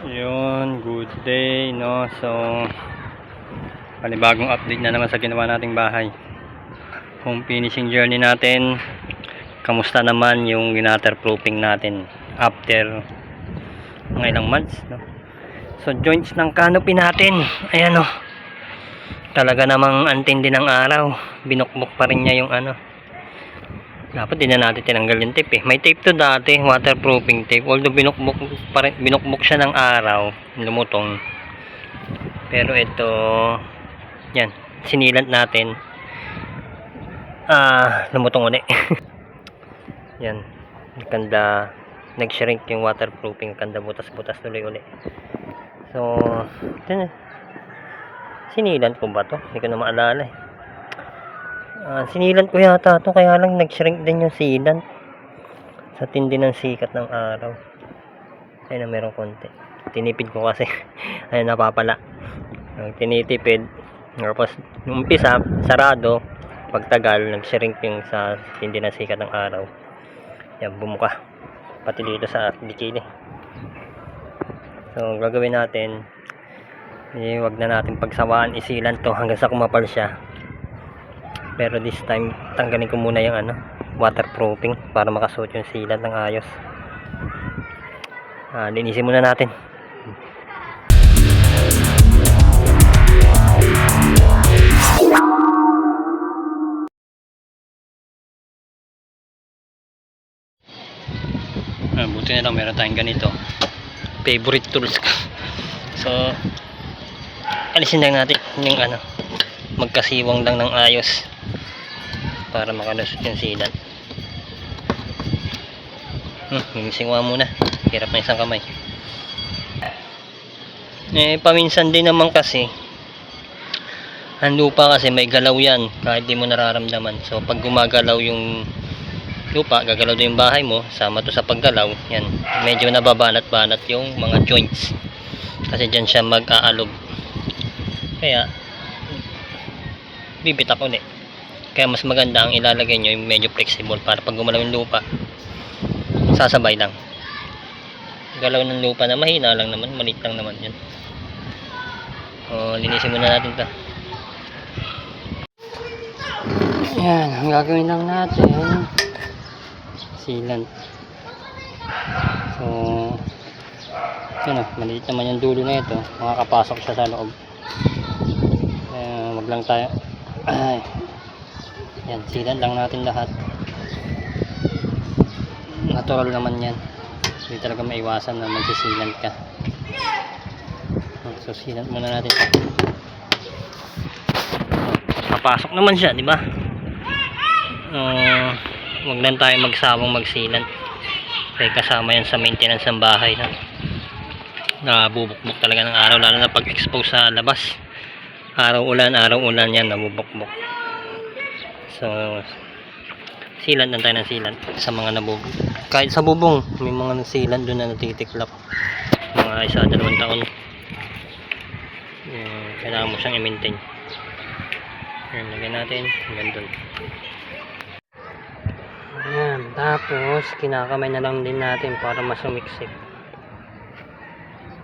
Yun, good day, no? So, panibagong update na naman sa ginawa nating bahay. Home finishing journey natin. Kamusta naman yung ginaterproofing natin after mga ilang months, no? So, joints ng canopy natin. Ayan, no? Talaga namang antindi ng araw. Binukbok pa rin niya yung ano. Dapat din na natin tinanggal yung tape eh. May tape to dati, waterproofing tape. Although binukbok, pa rin- binukbok siya ng araw, lumutong. Pero ito, yan, sinilant natin. Ah, lumutong ulit. yan, ganda, nag-shrink yung waterproofing, ganda butas-butas tuloy ulit. So, ito na. Sinilant ko ba to? Hindi ko na maalala eh. Ah, sinilan ko yata to kaya lang nag-shrink din yung silan sa tindi ng sikat ng araw. Ayun na meron konti. Tinipid ko kasi. Ayun napapala. Tinitipid. Tapos nung umpisa, sarado. Pagtagal, nag-shrink yung sa tindi ng sikat ng araw. Yan, bumuka. Pati dito sa bikini. So, gagawin natin, eh, wag na natin pagsawaan isilan to hanggang sa kumapal siya pero this time tanggalin ko muna yung ano waterproofing para makasuot yung silat ng ayos. Ah, linisin muna natin. Ah, buti na lang meron tayong ganito. Favorite tools ko. So alisin lang natin yung ano magkasiwang lang ng ayos para makalusot yung silan hmm, gigisingwa muna. Hirap na isang kamay. Eh paminsan din naman kasi ang lupa kasi may galaw yan kahit di mo nararamdaman. So pag gumagalaw yung lupa gagalaw din yung bahay mo sama to sa paggalaw yan. Medyo nababanat-banat yung mga joints. Kasi dyan siya mag-aalog. Kaya bibitak ulit kaya mas maganda ang ilalagay nyo yung medyo flexible para pag gumalaw yung lupa sasabay lang. Galaw ng lupa na mahina lang naman maliit lang naman yun. O linisin muna natin to. Yan ang gagawin lang natin sealant so yun o maliit naman yung dulo na ito. Makakapasok siya sa loob. Kaya wag lang tayo. Ay yan sealant lang natin lahat. Natural naman yan. Hindi talaga maiwasan na magsisilant ka. So sealant muna natin. Papasok naman siya di ba? Uh, wag lang tayo magsawang magsilant kaya kasama yan sa maintenance ng bahay na nabubukbok talaga ng araw lalo na pag expose sa labas. Araw ulan araw ulan yan nabubukbok so silan lang tayo ng silan. Sa mga nabubog kahit sa bubong may mga silan doon na natitiklap. Mga isa dalawang taon. Yan, kailangan mo siyang i-maintain. Yan lagyan natin. Hanggang doon. Yan tapos kinakamay na lang din natin para mas sumiksik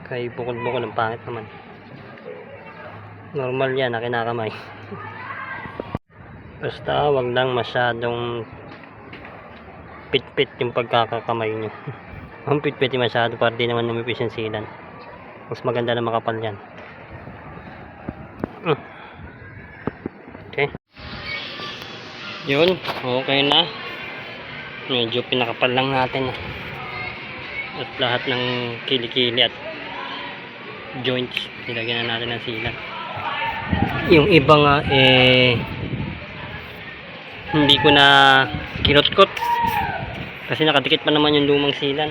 kay bukol-bukol ang pangit naman. Normal yan na kinakamay basta wag lang masyadong pit-pit yung pagkakakamay nyo ang pit-pit yung masyado para di naman numipis yung silan. Mas maganda na makapal yan. Mm. okay. Yun okay na. Medyo pinakapal lang natin. At lahat ng kilikili at joints nilagyan na natin ng silan. Yung iba nga eh hindi ko na kinutkot. Kasi nakadikit pa naman yung lumang silan.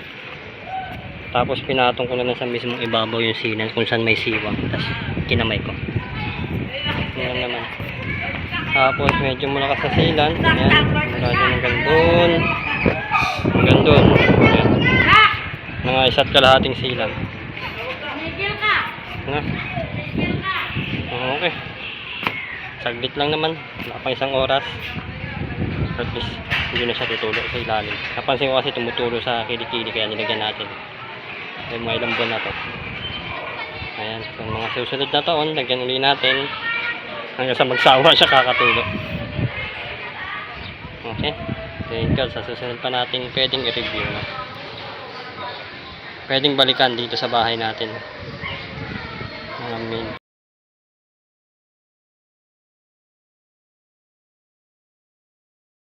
Tapos pinatong ko na lang sa mismong ibabaw yung silan kung saan may siwang tapos kinamay ko. Lang naman. Tapos medyo malakas sa silan. Yan mula dyan hanggang doon hanggang doon yan mga isa't kalahating silan. Na? Okay. Saglit lang naman. Wala pa isang oras at least hindi na siya tutulo sa ilalim. Napansin ko kasi tumutulo sa kilikili kaya nilagyan natin. Ay mga ilang buwan na to. Ayan so mga susunod na taon lagyan uli natin. Hanggang sa magsawa siya kakatulo. Okay. Thank God sa susunod pa natin pwedeng i-review na. Pwedeng balikan dito sa bahay natin. Mga main